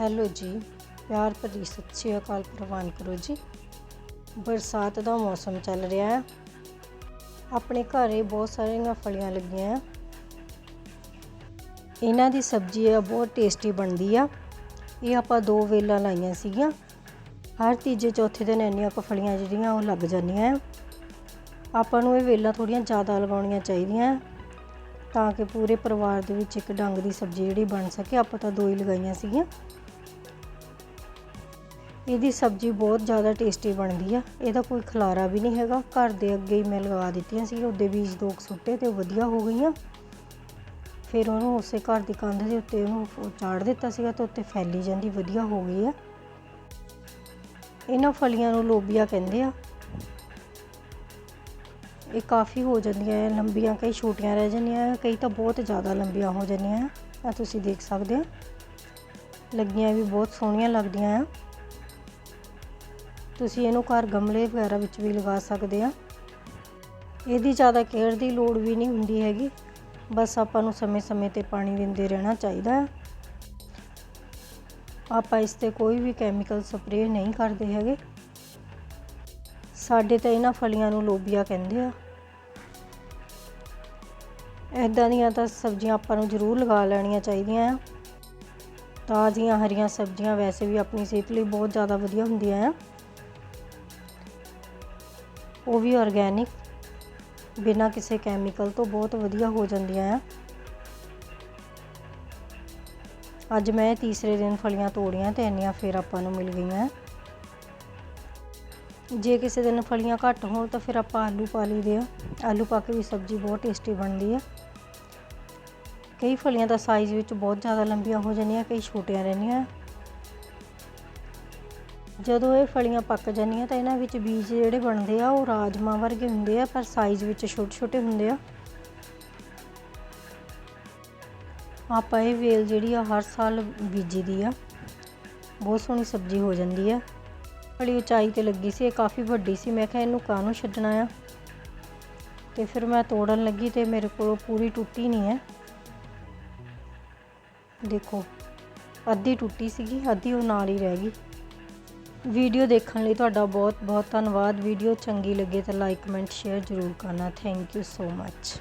Hello ਜੀ, ਪਿਆਰ ਭਰੀ ਸਤਿ ਸ਼੍ਰੀ ਅਕਾਲ ਪ੍ਰਵਾਨ ਕਰੋ ਜੀ। ਬਰਸਾਤ ਦਾ ਮੌਸਮ ਚੱਲ ਰਿਹਾ ਹੈ। ਆਪਣੇ ਘਰੇ ਬਹੁਤ ਸਾਰੀਆਂ ਫਲੀਆਂ ਲੱਗੀਆਂ ਆ ਇਹਨਾਂ ਦੀ ਸਬਜ਼ੀ ਆ ਬਹੁਤ ਟੇਸਟੀ ਬਣਦੀ ਆ। ਇਹ ਆਪਾਂ ਦੋ ਵੇਲਾਂ ਲਾਈਆਂ ਸੀਗੀਆਂ। ਹਰ ਤੀਜੇ ਚੌਥੇ ਦਿਨ ਇੰਨੀਆਂ ਕੁ ਫਲੀਆਂ ਜਿਹੜੀਆਂ ਉਹ ਲੱਗ ਜਾਂਦੀਆਂ ਆ। ਆਪਾਂ ਨੂੰ ਇਹ ਵੇਲਾਂ ਥੋੜੀਆਂ ਜ਼ਿਆਦਾ ਲਗਾਉਣੀਆਂ ਚਾਹੀਦੀਆਂ ਤਾਂ ਕਿ ਪੂਰੇ ਪਰਿਵਾਰ ਦੇ ਵਿੱਚ ਇੱਕ ਡੰਗ ਦੀ ਸਬਜ਼ੀ ਜਿਹੜੀ ਬਣ ਸਕੇ। ਆਪਾਂ ਤਾਂ ਦੋ ਹੀ ਲਗਾਈਆਂ ਸੀਗੀਆਂ। ਇਹਦੀ ਸਬਜ਼ੀ ਬਹੁਤ ਜ਼ਿਆਦਾ ਟੇਸਟੀ ਬਣਦੀ ਆ। ਇਹਦਾ ਕੋਈ ਖਲਾਰਾ ਵੀ ਨਹੀਂ ਹੈਗਾ। ਘਰ ਦੇ ਅੱਗੇ ਹੀ ਮੈਂ ਲਗਾ ਦਿੱਤੀਆਂ ਸੀ, ਉਹਦੇ ਬੀਜ ਦੋ ਕੁ ਸੁੱਟੇ ਤੇ ਉਹ ਵਧੀਆ ਹੋ ਗਈਆਂ। ਫਿਰ ਉਹਨੂੰ ਉਸੇ ਘਰ ਦੀ ਕੰਧ ਦੇ ਉੱਤੇ ਉਹਨੂੰ ਚਾੜ ਦਿੱਤਾ ਸੀਗਾ ਤੇ ਉੱਤੇ ਫੈਲੀ ਜਾਂਦੀ, ਵਧੀਆ ਹੋ ਗਈ ਆ। ਇਹਨਾਂ ਫਲੀਆਂ ਨੂੰ ਲੋਬੀਆ ਕਹਿੰਦੇ ਆ। ਇਹ ਕਾਫੀ ਹੋ ਜਾਂਦੀਆਂ ਹੈ ਲੰਬੀਆਂ ਕਈ ਛੋਟੀਆਂ ਰਹਿ ਜਾਂਦੀਆਂ ਹੈ ਕਈ ਤਾਂ ਬਹੁਤ ਜ਼ਿਆਦਾ ਲੰਬੀਆਂ ਹੋ ਜਾਂਦੀਆਂ ਆ। ਤੁਸੀਂ ਦੇਖ ਸਕਦੇ ਹੋ ਲੱਗੀਆਂ ਵੀ ਬਹੁਤ ਸੋਹਣੀਆਂ ਲੱਗਦੀਆਂ ਆ। ਤੁਸੀਂ ਇਹਨੂੰ ਘਰ ਗਮਲੇ ਵਗੈਰਾ ਵਿੱਚ ਵੀ ਲਗਾ ਸਕਦੇ ਆ। ਇਹਦੀ ਜ਼ਿਆਦਾ ਕੇਅਰ ਦੀ ਲੋੜ ਵੀ ਨਹੀਂ ਹੁੰਦੀ ਹੈਗੀ। ਬਸ ਆਪਾਂ ਨੂੰ ਸਮੇਂ-ਸਮੇਂ ਤੇ ਪਾਣੀ ਦਿੰਦੇ ਰਹਿਣਾ ਚਾਹੀਦਾ। ਹੈ ਆਪਾਂ ਇਸ ਤੇ ਕੋਈ ਵੀ ਕੈਮੀਕਲ ਸਪਰੇਅ ਨਹੀਂ ਕਰਦੇ ਹੈਗੇ। ਸਾਡੇ ਤਾਂ ਇਹਨਾਂ ਫਲੀਆਂ ਨੂੰ ਲੋਬੀਆ ਕਹਿੰਦੇ ਆ। ਇਦਾਂ ਦੀਆਂ ਤਾਂ ਸਬਜ਼ੀਆਂ ਆਪਾਂ ਨੂੰ ਜ਼ਰੂਰ ਲਗਾ ਲੈਣੀਆਂ ਚਾਹੀਦੀਆਂ ਆ। ਤਾਜ਼ੀਆਂ ਹਰੀਆਂ ਸਬਜ਼ੀਆਂ ਵੈਸੇ ਵੀ ਆਪਣੀ ਸਿਹਤ ਲਈ ਬਹੁਤ ਜ਼ਿਆਦਾ ਵਧੀਆ ਹੁੰਦੀਆਂ ਆ। ਉਹ ਵੀ ਆਰਗੈਨਿਕ ਬਿਨਾਂ ਕਿਸੇ ਕੈਮੀਕਲ ਤੋਂ ਬਹੁਤ ਵਧੀਆ ਹੋ ਜਾਂਦੀਆਂ ਆ। ਅੱਜ ਮੈਂ ਤੀਸਰੇ ਦਿਨ ਫਲੀਆਂ ਤੋੜੀਆਂ ਤੇ ਇੰਨੀਆਂ ਫਿਰ ਆਪਾਂ ਨੂੰ ਮਿਲ ਗਈਆਂ। ਜੇ ਕਿਸੇ ਦਿਨ ਫਲੀਆਂ ਘੱਟ ਹੋਣ ਤਾਂ ਫਿਰ ਆਪਾਂ ਆਲੂ ਪਾ ਲਈਦੇ ਆ। ਆਲੂ ਪਾ ਕੇ ਵੀ ਸਬਜ਼ੀ ਬਹੁਤ ਟੇਸਟੀ ਬਣਦੀ ਆ। ਕਈ ਫਲੀਆਂ ਦਾ ਸਾਈਜ਼ ਵਿੱਚ ਬਹੁਤ ਜ਼ਿਆਦਾ ਲੰਬੀਆਂ ਹੋ ਜਾਂਦੀਆਂ, ਕਈ ਛੋਟੀਆਂ ਰਹਿੰਦੀਆਂ। ਜਦੋਂ ਇਹ ਫਲੀਆਂ ਪੱਕ ਜਾਂਦੀਆਂ ਤਾਂ ਇਹਨਾਂ ਵਿੱਚ ਬੀਜ ਜਿਹੜੇ ਬਣਦੇ ਆ, ਉਹ ਰਾਜਮਾ ਵਰਗੇ ਹੁੰਦੇ ਆ, ਪਰ ਸਾਈਜ਼ ਵਿੱਚ ਛੋਟੇ ਛੋਟੇ ਹੁੰਦੇ ਆ। ਆਪਾਂ ਇਹ ਵੇਲ ਜਿਹੜੀ ਆ, ਹਰ ਸਾਲ ਬੀਜੀ ਦੀ ਆ। ਬਹੁਤ ਸੋਹਣੀ ਸਬਜ਼ੀ ਹੋ ਜਾਂਦੀ ਆ। ਬੜੀ ਉਚਾਈ ਤੇ ਲੱਗੀ ਸੀ, ਇਹ ਕਾਫੀ ਵੱਡੀ ਸੀ। ਮੈਂ ਕਿਹਾ ਇਹਨੂੰ ਕਾਹਨੂੰ ਛੱਡਣਾ ਆ? ਤੇ ਫਿਰ ਮੈਂ ਤੋੜਨ ਲੱਗੀ ਤੇ ਮੇਰੇ ਕੋਲ ਪੂਰੀ ਟੁੱਟੀ ਨਹੀਂ ਹੈ। ਦੇਖੋ, ਅੱਧੀ ਟੁੱਟੀ ਸੀਗੀ, ਅੱਧੀ ਉਹ ਨਾਲ ਹੀ ਰਹਿ ਗਈ। ਵੀਡੀਓ ਦੇਖਣ ਲਈ ਤੁਹਾਡਾ ਬਹੁਤ ਬਹੁਤ ਧੰਨਵਾਦ। ਵੀਡੀਓ ਚੰਗੀ ਲੱਗੇ ਤਾਂ ਲਾਈਕ ਕਮੈਂਟ ਸ਼ੇਅਰ ਜ਼ਰੂਰ ਕਰਨਾ। Thank you so much